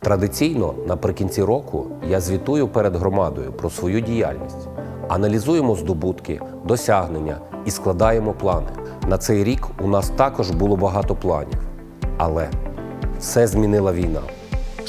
Традиційно наприкінці року я звітую перед громадою про свою діяльність. Аналізуємо здобутки, досягнення і складаємо плани. На цей рік у нас також було багато планів. Але все змінила війна.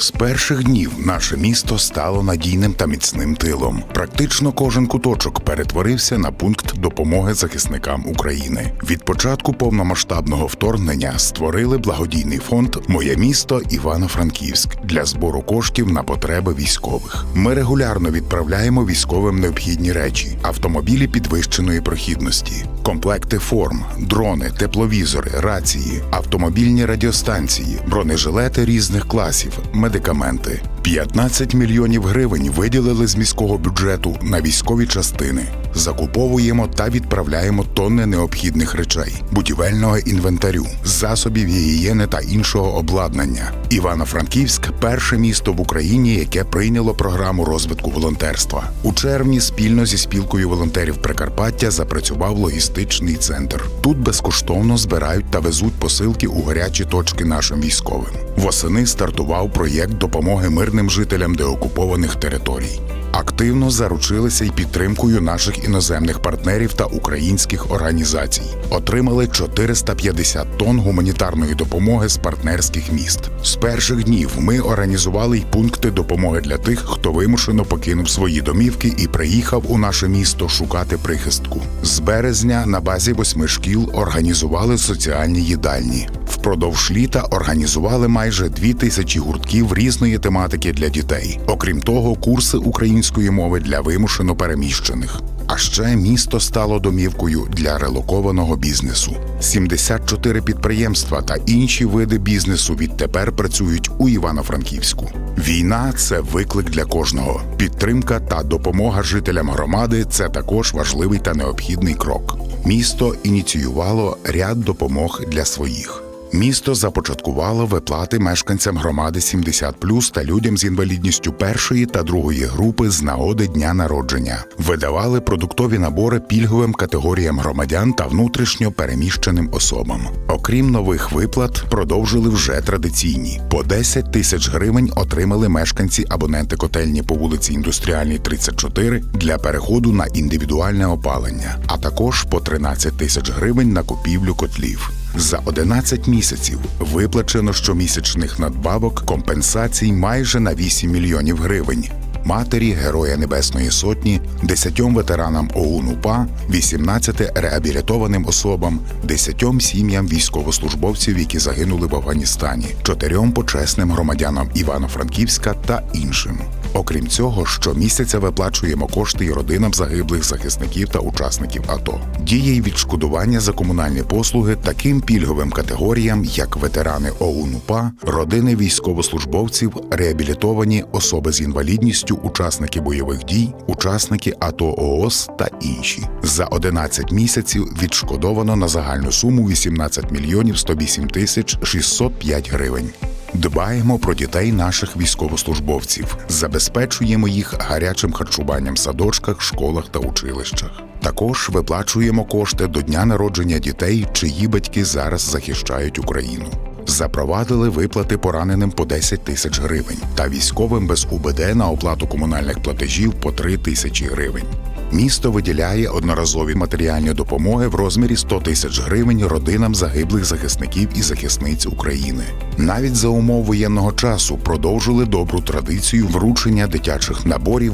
З перших днів наше місто стало надійним та міцним тилом. Практично кожен куточок перетворився на пункт допомоги захисникам України. Від початку повномасштабного вторгнення створили благодійний фонд Моє місто Івано-Франківськ для збору коштів на потреби військових. Ми регулярно відправляємо військовим необхідні речі, автомобілі підвищеної прохідності, комплекти форм, дрони, тепловізори, рації, автомобільні радіостанції, бронежилети різних класів, медикаменти. 15 мільйонів гривень виділили з міського бюджету на військові частини. Закуповуємо та відправляємо тонни необхідних речей, будівельного інвентарю, засобів гігієни та іншого обладнання. Івано-Франківськ перше місто в Україні, яке прийняло програму розвитку волонтерства. У червні спільно зі спілкою волонтерів Прикарпаття запрацював логістичний центр. Тут безкоштовно збирають та везуть посилки у гарячі точки нашим військовим. Восени стартував проєкт допомоги мирним жителям деокупованих територій. Активно заручилися й підтримкою наших іноземних партнерів та українських організацій. Отримали 450 тонн гуманітарної допомоги з партнерських міст. З перших днів ми організували й пункти допомоги для тих, хто вимушено покинув свої домівки і приїхав у наше місто шукати прихистку. З березня на базі восьми шкіл організували соціальні їдальні. Впродовж літа організували майже дві тисячі гуртків різної тематики для дітей. Окрім того, курси української мови для вимушено переміщених. А ще місто стало домівкою для релокованого бізнесу. 74 підприємства та інші види бізнесу відтепер працюють у Івано-Франківську. Війна це виклик для кожного. Підтримка та допомога жителям громади це також важливий та необхідний крок. Місто ініціювало ряд допомог для своїх. Місто започаткувало виплати мешканцям громади 70+, та людям з інвалідністю першої та другої групи з нагоди дня народження. Видавали продуктові набори пільговим категоріям громадян та внутрішньо переміщеним особам. Окрім нових виплат, продовжили вже традиційні. По 10 тисяч гривень отримали мешканці абоненти котельні по вулиці Індустріальній 34 для переходу на індивідуальне опалення, а також по 13 тисяч гривень на купівлю котлів. За 11 місяців виплачено щомісячних надбавок компенсацій майже на 8 мільйонів гривень. Матері Героя Небесної Сотні, 10 ветеранам ОУН УПА, 18 реабілітованим особам, 10 сім'ям військовослужбовців, які загинули в Афганістані, 4 почесним громадянам Івано-Франківська та іншим. Окрім цього, щомісяця виплачуємо кошти й родинам загиблих захисників та учасників АТО. Діє й відшкодування за комунальні послуги таким пільговим категоріям, як ветерани ОУН УПА, родини військовослужбовців, реабілітовані особи з інвалідністю, учасники бойових дій, учасники АТО ООС та інші. За 11 місяців відшкодовано на загальну суму 18 мільйонів 108 тисяч 605 гривень. Дбаємо про дітей наших військовослужбовців, забезпечуємо їх гарячим харчуванням в садочках, школах та училищах. Також виплачуємо кошти до дня народження дітей, чиї батьки зараз захищають Україну. Запровадили виплати пораненим по 10 тисяч гривень та військовим без УБД на оплату комунальних платежів по 3 тисячі гривень. Місто виділяє одноразові матеріальні допомоги в розмірі 100 тисяч гривень родинам загиблих захисників і захисниць України. Навіть за умов воєнного часу продовжили добру традицію вручення дитячих наборів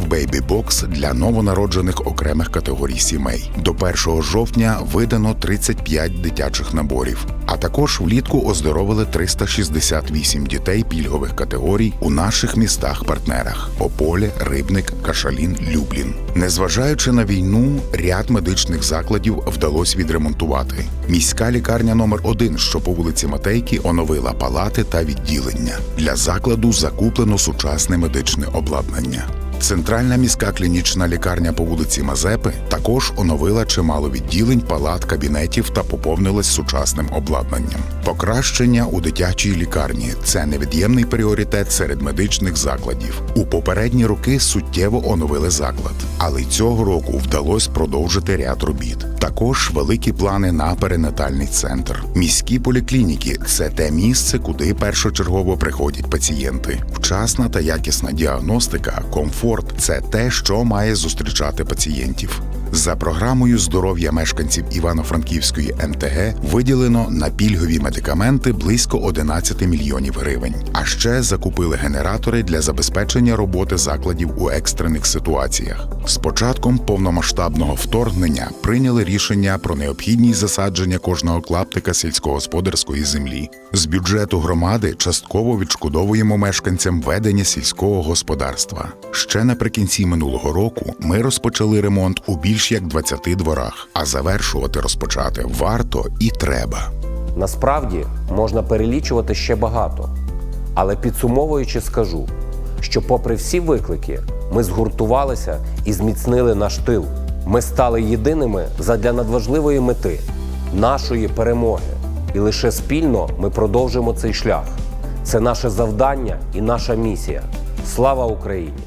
Box для новонароджених окремих категорій сімей. До 1 жовтня видано 35 дитячих наборів. А також влітку оздоровили 368 дітей пільгових категорій у наших містах-партнерах: Ополе, Рибник, Кашалін, Люблін. Незважаючи на війну, ряд медичних закладів вдалося відремонтувати. Міська лікарня номер 1 що по вулиці Матейки, оновила палати та відділення. Для закладу закуплено сучасне медичне обладнання. Центральна міська клінічна лікарня по вулиці Мазепи також оновила чимало відділень, палат, кабінетів та поповнилась сучасним обладнанням. Покращення у дитячій лікарні це невід'ємний пріоритет серед медичних закладів. У попередні роки суттєво оновили заклад, але цього року вдалося продовжити ряд робіт. Так Також великі плани на перинатальний центр. Міські поліклініки це те місце, куди першочергово приходять пацієнти. Вчасна та якісна діагностика, комфорт це те, що має зустрічати пацієнтів. За програмою здоров'я мешканців Івано-Франківської МТГ виділено на пільгові медикаменти близько 11 мільйонів гривень. А ще закупили генератори для забезпечення роботи закладів у екстрених ситуаціях. З початком повномасштабного вторгнення прийняли рішення про необхідність засадження кожного клаптика сільськогосподарської землі. З бюджету громади частково відшкодовуємо мешканцям ведення сільського господарства. Ще наприкінці минулого року ми розпочали ремонт у більш як 20 дворах, а завершувати розпочати варто і треба. Насправді можна перелічувати ще багато. Але підсумовуючи, скажу, що, попри всі виклики, ми згуртувалися і зміцнили наш тил. Ми стали єдиними задля надважливої мети нашої перемоги. І лише спільно ми продовжимо цей шлях. Це наше завдання і наша місія. Слава Україні!